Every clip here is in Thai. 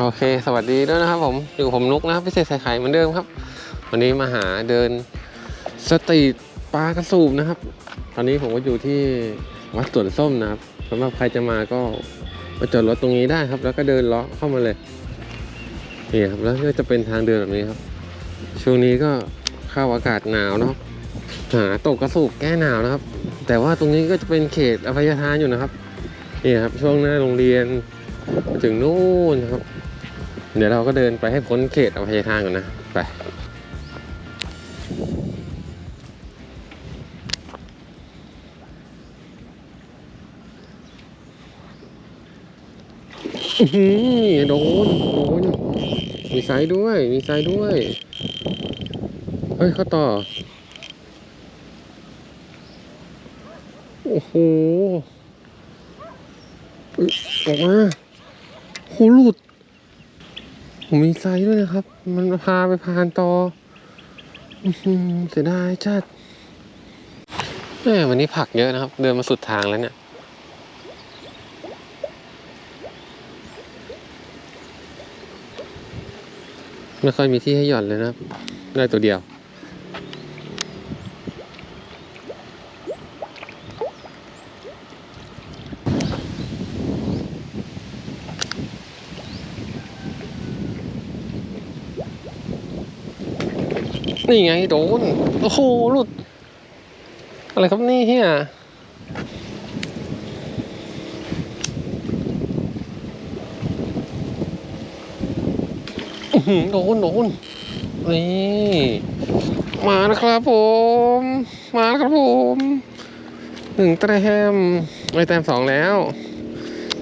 โอเค สวัสดีด้วยนะครับผมอยู่ผมนุกนะครับพิเศษใส่ไข่เหมือนเดิมครับ วันนี้มาหาเดินสตรีทปลากระสูบนะครับ ตอนนี้ผมก็อยู่ที่วัดสวนส้มนะครับสำหรับใครจะมาก็มาจอดรถตรงนี้ได้ครับ แล้วก็เดินเลาะเข้ามาเลยนี่ครับแล้วก็จะเป็นทางเดินแบบนี้ครับ ช่วงนี้ก็เข้าอากาศหนาวเนาะหาตกกระสูบแก้หนาวนะครับ แต่ว่าตรงนี้ก็จะเป็นเขตอภัยทานอยู่นะครับนี่ครับช่วงหน้าโรงเรียนถึงนู่นครับ เดี๋ยวเราก็เดินไปให้พ้นเขตอภัยทานก่อนนะ ไปอื้อหือโดน โดน มีไซส์ด้วย มีไซส์ด้วย เฮ้ย เข้าต่อ โอ้โหออกมาโหหลุด ผมมีไซส์ด้วยนะครับ มันพาไปพานต่ออื้อหือเสียดายจัดแม่วันนี้ผักเยอะนะครับ เดินมาสุดทางแล้วเนี่ยไม่ค่อยมีที่ให้หย่อนเลยนะครับ ได้ตัวเดียว นี่ไงโดน โอ้โหหลุด อะไรครับนี่เฮียโดนโดนนี่มาแล้วครับผม มาแล้วครับผมหนึ่งแต้มไอแต้มสองแล้ว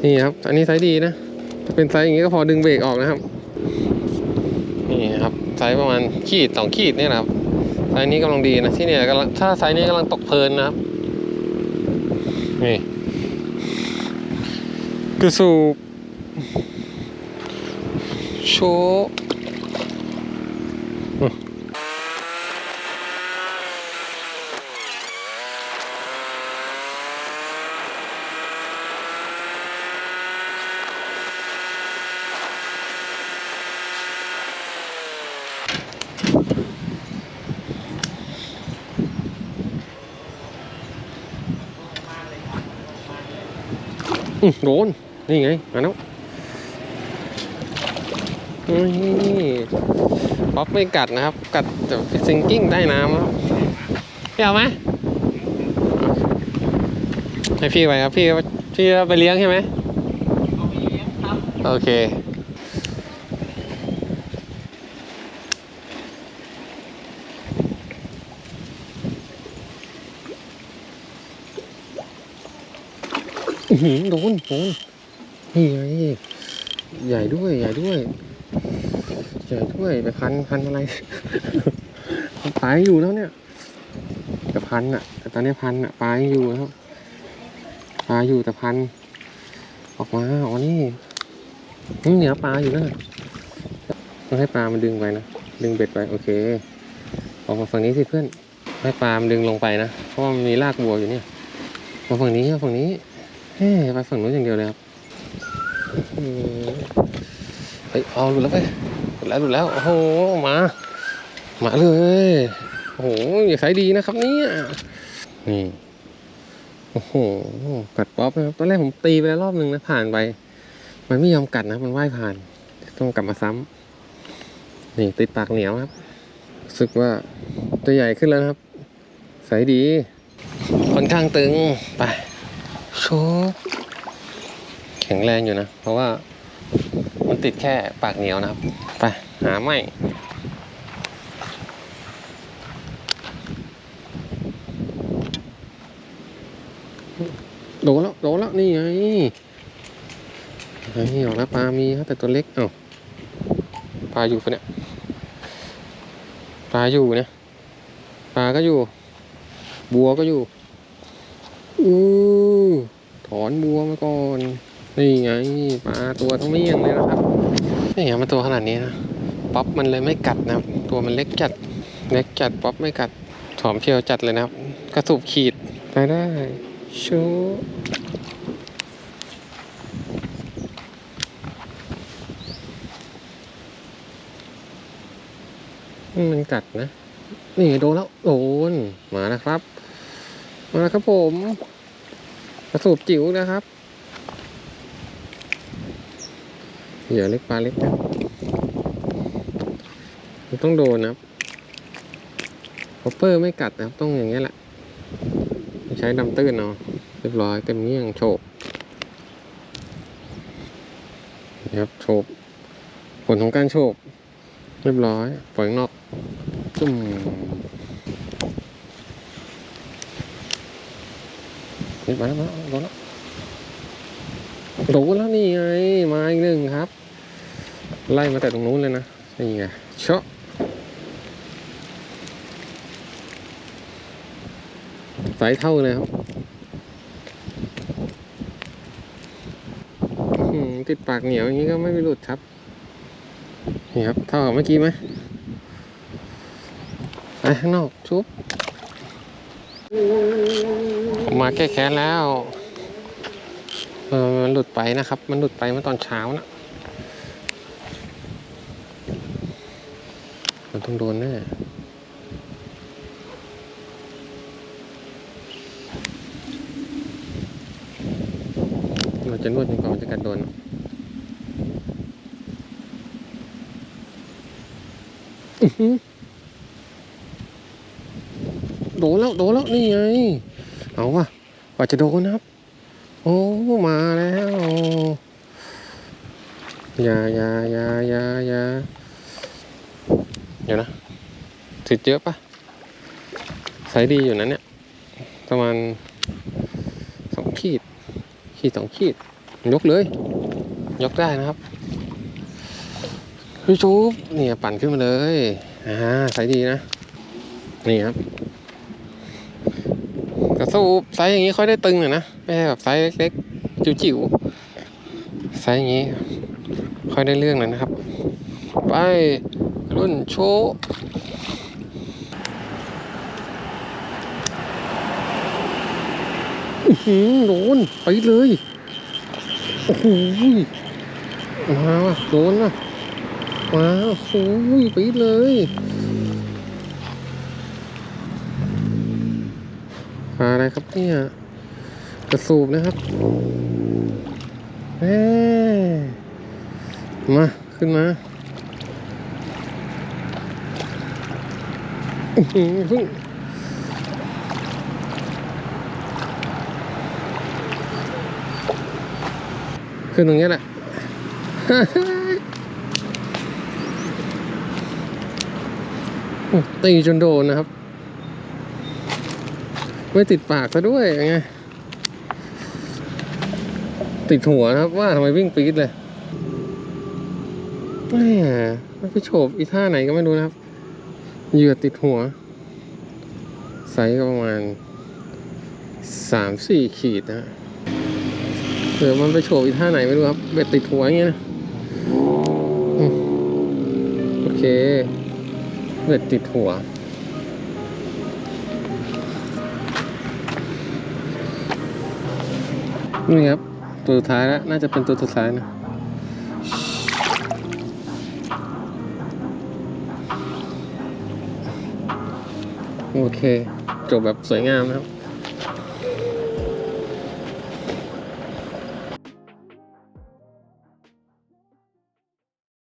นี่ครับ อันนี้ไซส์ดีนะ เป็นไซส์อย่างนี้ก็พอดึงเบรกออกนะครับ นี่ครับ ไซส์ประมาณขีดสองขีดเนี่ยนะครับไซส์นี้กำลังดีนะที่เนี่ยกำลังถ้าไซส์นี้กำลังตกเพลินนะครับนี่คือสูบโช โดน นี่ไงมาแล้วนี่ป๊อปไม่กัดนะครับ กัดแต่ซิงกิ้งใต้น้ำครับพี่เอาไหมให้พี่ไปครับ พี่พี่ไปเลี้ยงใช่ไหมเอาไปเลี้ยงครับโอเค หือโดนโดนนี่ไงใหญ่ด้วย ใหญ่ด้วย ใหญ่ด้วยไปพันพันอะไรปลายอยู่แล้วเนี่ยแต่พันอะแต่ตอนนี้พันอะปลายอยู่นะครับปลาอยู่แต่พัน ออกมาอ๋อนี่นี่เหนือปลาอยู่นะต้องให้ปลามันดึงไปนะดึงเบ็ดไปโอเคออกมาฝั่งนี้สิเพื่อนให้ปลามันดึงลงไปนะเพราะว่ามันมีรากบัวอยู่เนี่ยมาฝั่งนี้มาฝั่งนี้ เฮ้ไปฝั่งนู้นอย่างเดียวเลยครับเฮ้ยเอาหลุดแล้วไปหลุดแล้วหลุดแล้ว โอ้โห มา มาเลย โอ้โหอย่าใช้ดีนะครับเนี่ยนี่ โอ้โห กัดป๊อปนะครับ ตอนแรกผมตีไปแล้วรอบหนึ่งนะ ผ่านไป มันไม่ยอมกัดนะ มันว่ายผ่าน ต้องกลับมาซ้ำนี่ติดปากเหนียวครับรู้สึกว่าตัวใหญ่ขึ้นแล้วครับ ใสดี ค่อนข้างตึง ไป ชุบแข็งแรงอยู่นะ เพราะว่ามันติดแค่ปากเหนียวนะครับ ไป หาไม่โดนแล้วโดนแล้วนี่ไงไอ้ออกแล้วปลามีครับแต่ตัวเล็กเอ้าปลาอยู่ปะเนี่ยปลาอยู่เนี่ยปลาก็อยู่ บัวก็อยู่ อู้ถอนบัวมาก่อน นี่ไงปลาตัวต้องไม่ยงเลยนะครับนี่ไงมาตัวขนาดนี้นะป๊อปมันเลยไม่กัดนะครับ ตัวมันเล็กจัด เล็กจัดป๊อปไม่กัดถอมเชียวจัดเลยนะครับ กระสุบขีดไปได้ชูมันกัดนะ นี่โดนแล้วโดนมานะครับ มาแล้วครับผมกระสูบจิ๋วนะครับเหยื่อเล็กปลาเล็กนะต้องโดนนะครับพอปเปอร์ไม่กัดนะครับ ต้องอย่างเงี้ยแหละ ใช้ดำตื้นเนาะเรียบร้อยเต็มเงี้ยงโฉบครับโฉบผลของการโฉบเรียบร้อยปล่อยข้างนอกจุ่ม นี่มาแล้วมาแล้วโดนแล้วโดนแล้วนี่ไงมาอีกหนึ่งครับ ไล่มาแต่ตรงนู้นเลยนะนี่ไงเชาะสายเท่าเลยครับติดปากเหนียวอย่างนี้ก็ไม่มีหลุดครับ นี่ครับ เท่ากับเมื่อกี้ไหมไปข้างนอกชุบ ผมมาแก้แค้นแล้วเออมันหลุดไปนะครับ มันหลุดไปเมื่อตอนเช้านะมันต้องโดนแน่เราจะนวดจนกว่าจะกัดโดนอื้อหือ โดนแล้วโดนแล้วนี่ไงเอาว่ะกว่าจะโดนนะครับ โอ้มาแล้วอย่าอย่าอย่าอย่าอย่าเดี๋ยวนะติดเยอะปะใส่ดีอยู่นะเนี่ยประมาณสองขีด ขีดสองขีด ยกเลย ยกได้นะครับพี่ชูบเนี่ยปั่นขึ้นมาเลยอ่าไซส์ดีนะ นี่ครับ กระสูบไซส์อย่างนี้ค่อยได้ตึงหน่อยนะไม่ใช่แบบไซส์เล็กๆจิ๋วๆไซส์อย่างนี้ ค่อยได้เรื่องหน่อยนะครับ ไปรุ่นโชว์อื้อหืโดนไปเลยโอ้โหมาโดนว่ะว้าโอ้ยปีดเลย ลาอะไรครับเนี่ยกระสูบนะครับแหมมาขึ้นมาอื้อหือเพิ่งขึ้นตรงเนี้ยแหละตีจนโดนนะครับ ไม่ติดปากซะด้วยไงติดหัวนะครับว่าทำไมวิ่งปี๊ดเลยแหมมันไปโฉบอีท่าไหนก็ไม่รู้นะครับเหยื่อติดหัวไซส์ประมาณสามสี่ขีดนะเดี๋ยวมันไปโฉบอีท่าไหนไม่รู้ครับเบ็ดติดหัวอย่างเงี้ยนะโอเคเบ็ดติดหัว นี่ครับ ตัวสุดท้ายแล้วน่าจะเป็นตัวสุดท้ายนะโอเค จบแบบสวยงามนะครับ